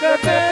जगत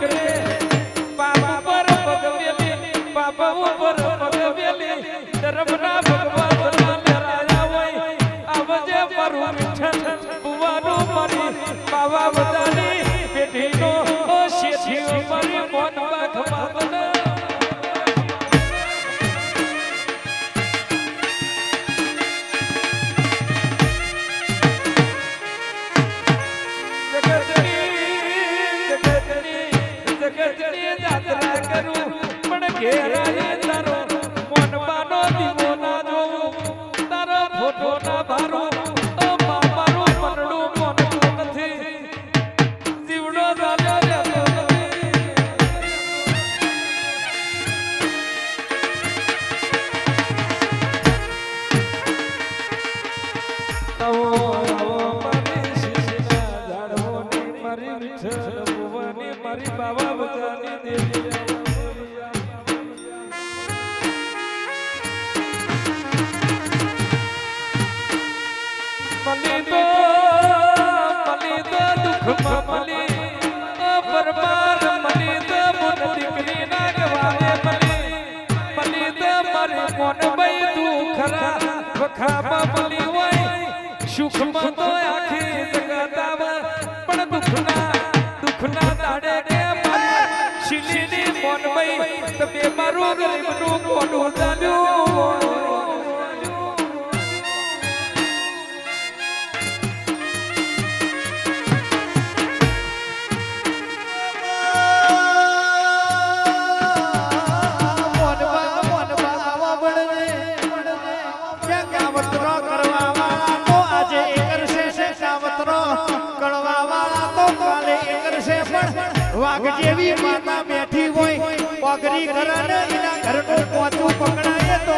करके આપણી હોય સુખમાં તો આખી જગતામાં, પણ દુખના દુખના દાડે કે સિલીની મોનભાઈ તો બેમારું ગરીબનું કોનું જાણ્યું ઘરને એના ઘરનું પોચું પકડાય તો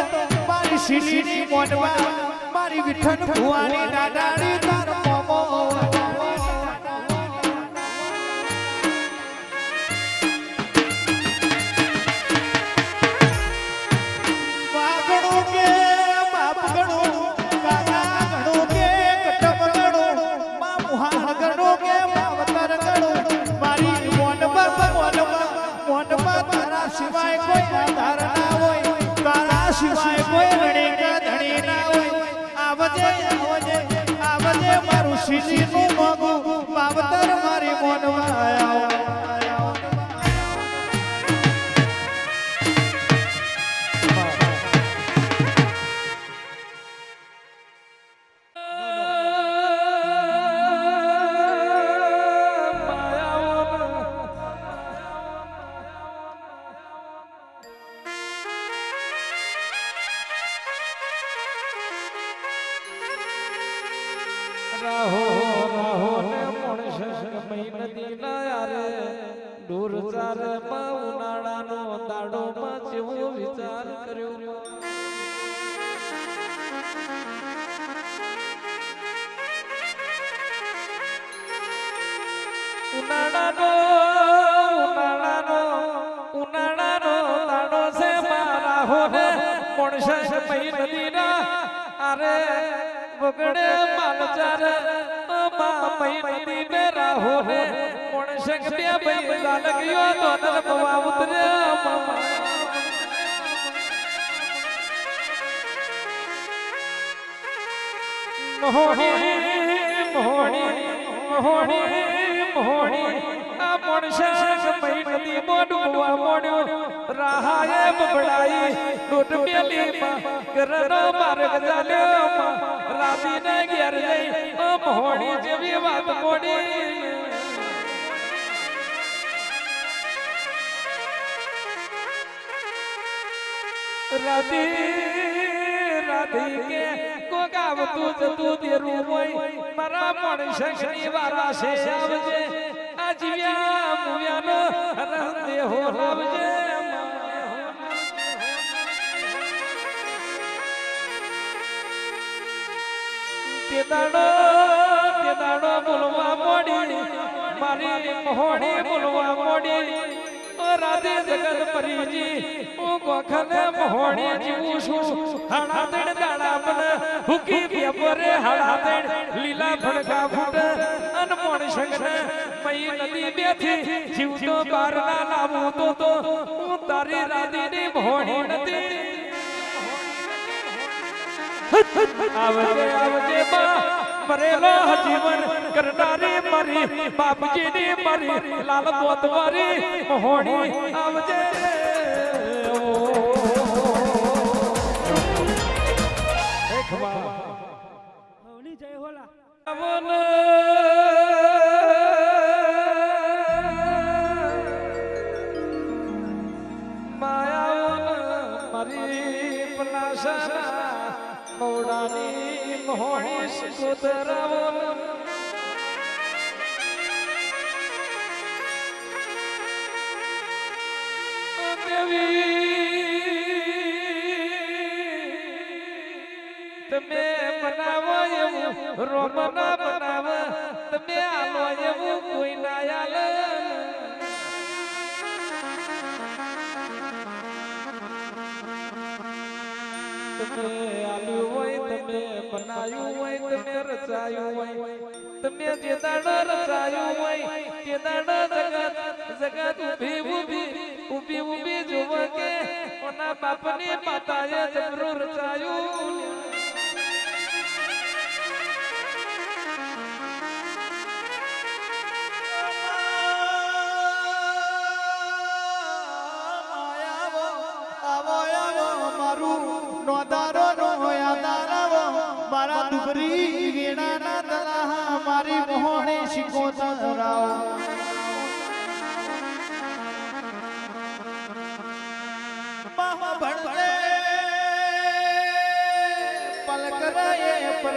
મારી શીશીની મોઢમાં મારી વિઠન ભુવાની દાદાની તારો મારી મોનમાં હોને મોણસ મહી નદીના? અરે બગડે માલચાર મા મહી નદી ને રાહો ને મોણસ બે ભાઈ લાલગયો તો બવા ઉતરે મોહણી મોહણી મોહણી મોહણી આ મોણસ મહી નદી મોડું બવા મોડ્યો રાહાએ બબડાઈ ડોટ બેલી માં કરનો માર્ગ ચાલ્યો રાતી ને ઘેર જઈ મોહણી જેવી વાત મોડી. રાધી રાધી કે કોગાવ તું જતું દેરું હોય. મારા માણસ શની વારા છે આવજે. જીવ્યા મુવ્યાનો રહ દેહો આવજે તે દાડો તે દાડો બોલવા મોડી, મારી મોહણી બોલવા મોડી. રાધે જગત પરીજી ઓ ગોખને મોહણી જીવું છું. હાડા તેડ દાડા બન હુકી પેપરે હાડા તેડ લીલા ફડકા ફૂટ. અનમોણ સંગને મઈ નદી બેઠી જીવતો બાર ના લાવું તો તો હું તારી રાધીની મોહણી નથી. આવજે આવજે બા મરેલો જીવન કરનારી મારી બાપજીની મરી લાલ બોતવારી હોણી આવજે. જય હોલા. મોહણી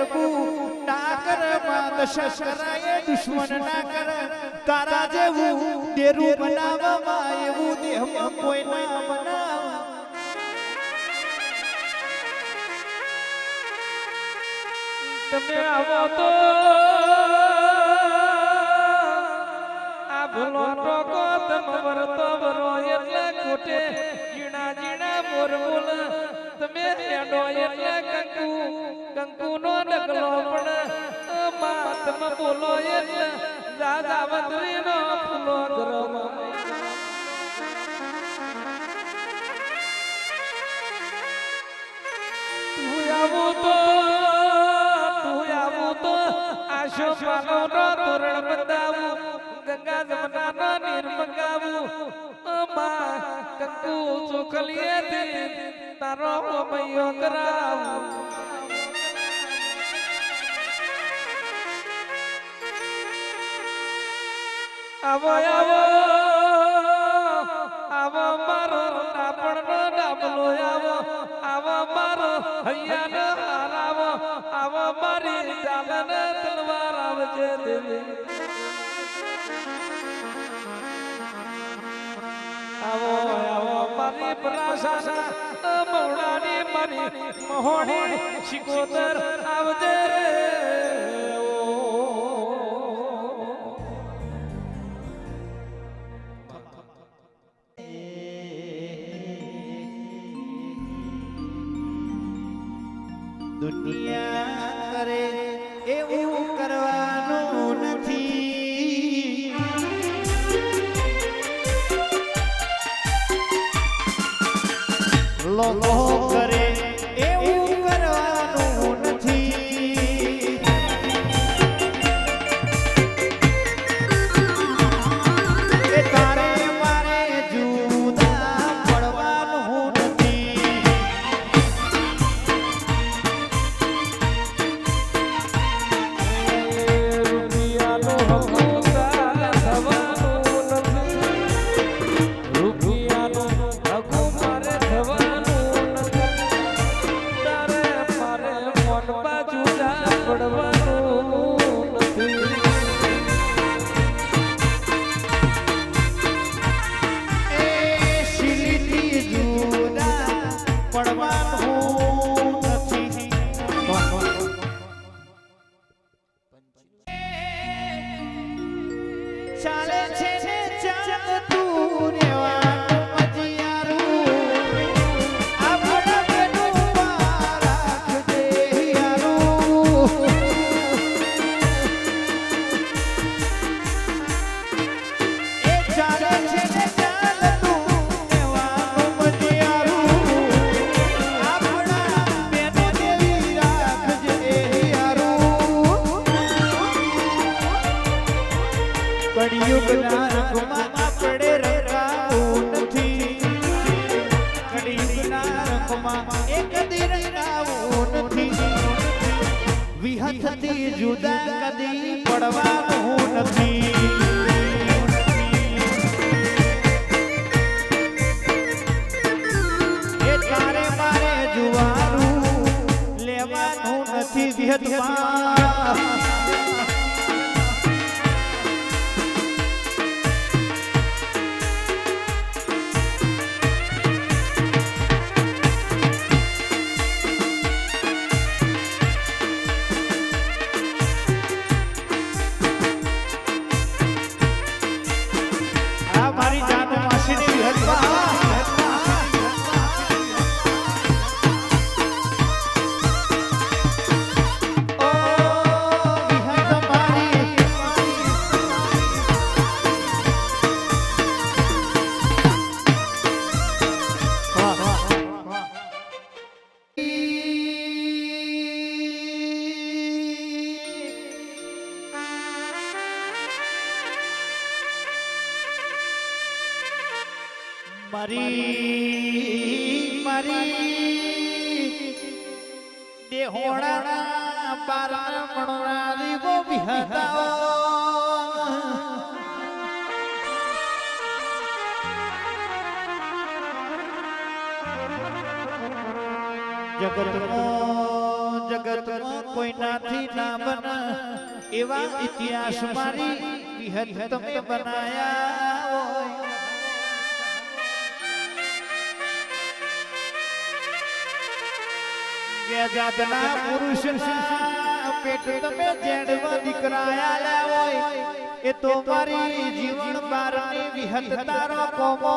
પલકરાયે પ્રભુ ના કર માદ શસ્કરાયે દુશ્મન ના કર તારા જેવું દેરું બનાવવામાં એવું દેહ કોઈ ના બનાવ. તમે આવો તો. આ ભૂલો ટોકો તમે વરતો વરો, એટલે ખોટે જીણા જીણા મોર બોલ. તમે એનો એટલે કંકુ કંકુ નો ડગલો પણ માં તમે બોલો એટલે વંદરી નો ફૂલો ગરમ. તું આવું તો આશો પાલવનો તોરણ બતાવું, ગંગા જમના નો મંગાવું. અમા કંકુ ચોખલીએ તારો મૈયો કરાવું. આવો આવો આવો, મારો ડાપણનો ડાબલો આવો. આવો, મારો હૈયાનો આવો. આવો, મારી ચાલન તલવાર આવજે દેવી. આવો આવો, મારી પરાશાના મવડાની મારી મહોણી શિકોતર આવજે રે ઓ દુનિયા કરે એવું કરવાનું Lord. મારી મારી દેહોણા બાર મણોણા દીવો વિહતાઓ જગતમાં જગતમાં કોઈ નાથી ના. બન એવા ઇતિહાસ મારી વિહત તમે બનાયા કે જાતના પુરુષના દીકરાયા હોય, એ તો મારી જીવન બારની વિહત તારો કોમો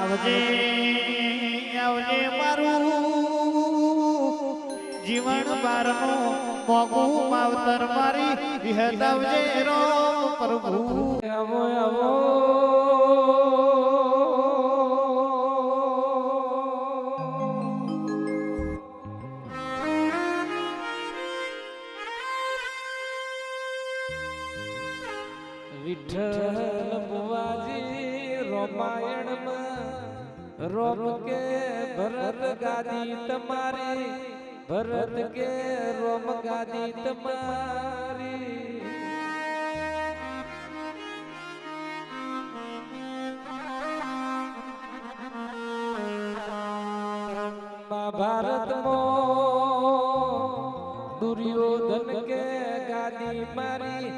આવજે આવજે મારું જીવન બારનું માવતર મારી વિહત આવજે રો પ્રભુ. આવો આવો. રામાયણમાં રોમ કે ભરત ગાદી તમારી, ભરત કે રોમ ગાદી તમારી. મહાભારતમાં દુર્યોધન કે ગાદી મારી,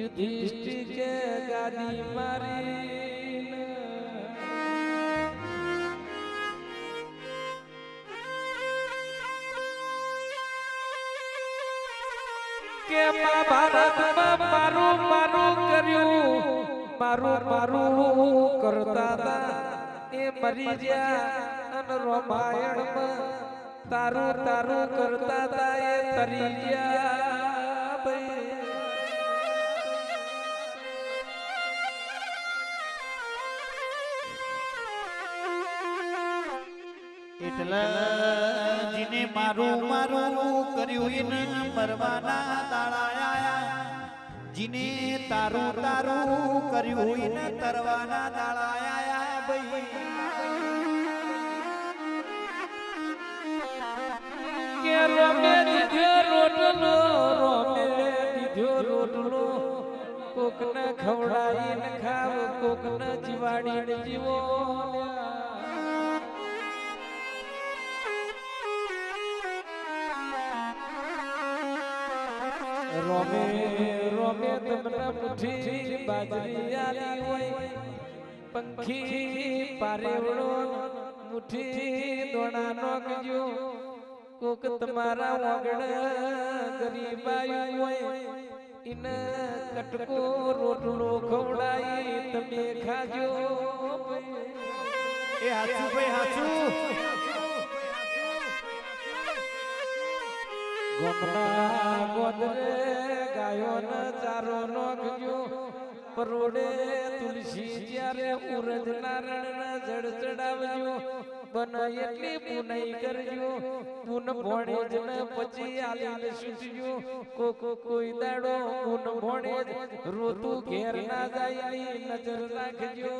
યુધિષ્ઠિર કે ગાદી મારી. કે મહાભારતમાં મારું મારું કર્યું. મારું મારું કરતા હતા. એ મરી ગયા અને રામાયણમાં તારું તારું કરતા હતા. એ તરી ગયા એટલે જીને મારું મારું કર્યું એને મરવાના દાડા. જીને તારું તારું કર્યું એને તરવાના દાળાયા આયા ભાઈ. કે રોમે દીધો રોટલો રોમે દીધો રોટલો. કોકને ખવડાવીને ખાવ કોકને જીવાડીને તમને મુઠ્ઠી બાજરી આલી હોય. પંખી પારેવડો મુઠ્ઠી દોણા નોકજો કોક તમારા વાગડ ગરીબાયું હોય. ઇને કટકો રોટલો ખવડાઈ તમે ખાજો. એ હાચું ભાઈ હાચું. ગોમના ગોદરે ગાયોને ચારો નોખજો પરોડે તુલસી જ્યારે ઉરજ બન એટલી પુનઈ કરજો. પુન ભોણે જ ને પછી આલીને સુટજો કો કો કોઈ દાડો પુન ભોણે રોતું ઘેર ના જાય નજર રાખજો.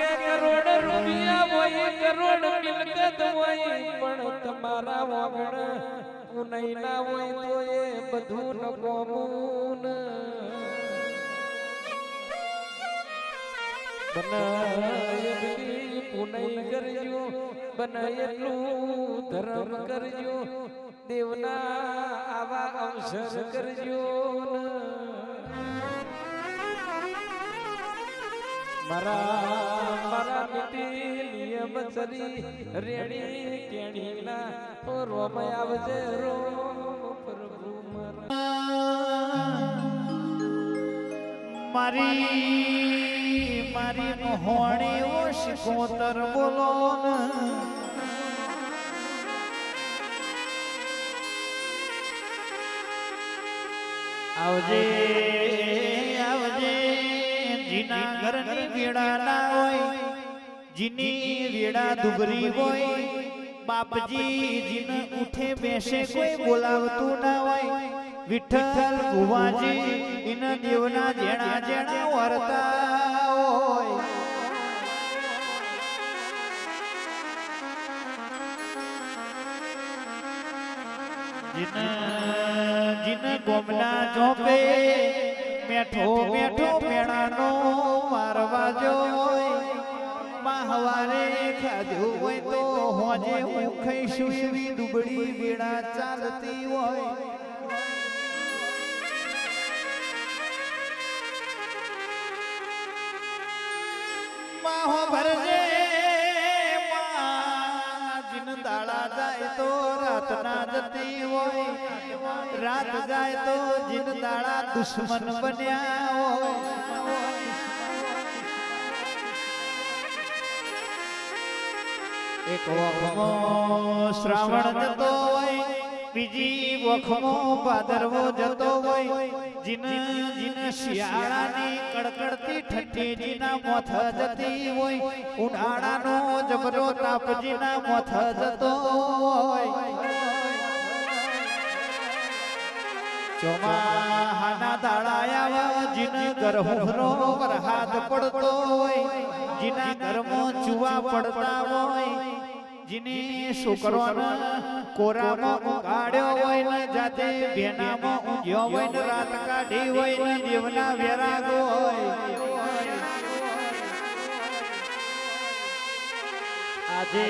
કે કરોડ રૂપિયા હોય, કરોડ મિલકત હોય, પણ તમારા વાગણ ઉનઈ ના હોય તો એ બધું નકોમું બનાયલી પુનઈ કરજો બનાયેલું ધર્મ કરજો, દેવના આવા અવસર કરજો. મારા રેડી કેણીના આવજે રોમ પ્રભુ મારા. મારી મોહણી ઓ બોલો આવજે જીના ઘરની વેડા ના હોય જીની વેડા દુબરી હોય બાપજી જીને ઉઠે બેસે કોઈ બોલાવતું ના હોય વિઠ્ઠલ ભુવાજી ઇના દેવના જેણા જેણા વર્તા હોય જીને જીને ગોમના જોપે મેઠો મેઠો મેણાનો મારવા જોય માહવારે ખાધું હોય તો હોજે હું ખાઈશું એવી દુબળી વેળા ચાલતી હોય. માહો ભરજે રાત ના જતી હોય, રાત જાય તો જીન દાડા દુશ્મન બન્યા હોય. એક વખમો શ્રાવણ જતો હોય, બીજી વખમો ભાદરવો જતો હોય. જીન જીન શિયાળાની કડકડતી ઠંડી જીના મોથ જતી હોય. ઉનાળાનો જબરો તાપ જીના મોથ જતો હોય. ચોમાહાના જીના ઘર હુંનો વરહાદ પડતો હોય, જીના ઘરમાં ચુવા પડતા હોય જીને છોકરોના કોરામાં ઉગાડ્યો હોય ને જાતે ભેનામાં ઊંઘ્યો હોય ને રાત કાઢી હોય ને દેવના વેરાગો હોય. આજે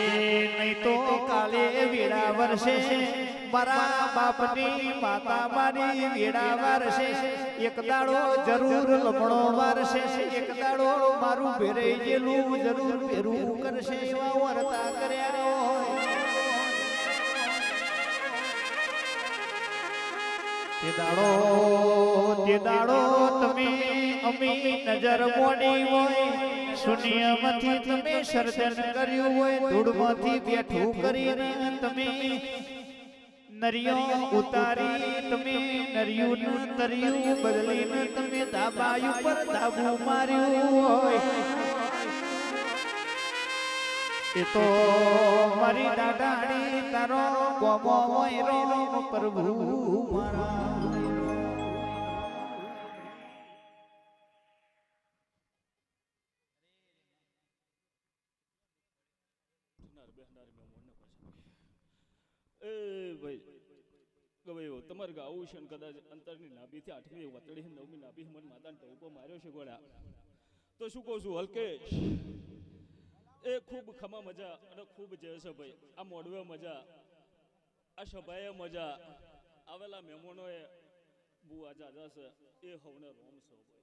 નહીં તો કાલે વેળા વર્ષે મારા બાપની માતા મારી વેળા વારશે એક દાડો જરૂર લમણો વારશે એક દાડો મારું ભેરે ગેલું જરૂર ભેરું કરશે. એવા વર્તા કર્યા તે દાડો તે દાડો તમે અમી નજર મોડી હોય શૂન્યમાંથી તમે સર્જન કર્યું હોય, ધૂળમાંથી બેઠું કરીને તમે નરિયો ઉતારી, તમે નરિયું તરિયું બદલીને તમે ધાબા ઉપર ધાબુ માર્યું હોય. એ તો મારી દાડાડી તારો ગોમો મોયરો, પ્રભુ મારા. તમારે ગાવું છે કદાચ અંતરની નાભીથી આઠમી વતડી નવમી નાભી મને માતાને ટોપો માર્યો છે ગોળા. તો શું કહું છું, હલકેશ, એ ખૂબ ખમા મજા અને ખૂબ જય છે ભાઈ, આ મોડવે મજા, આ સભાએ મજા, આવેલા મહેમાનોએ બહુ આજા છે, એ હવને રોમ ભાઈ.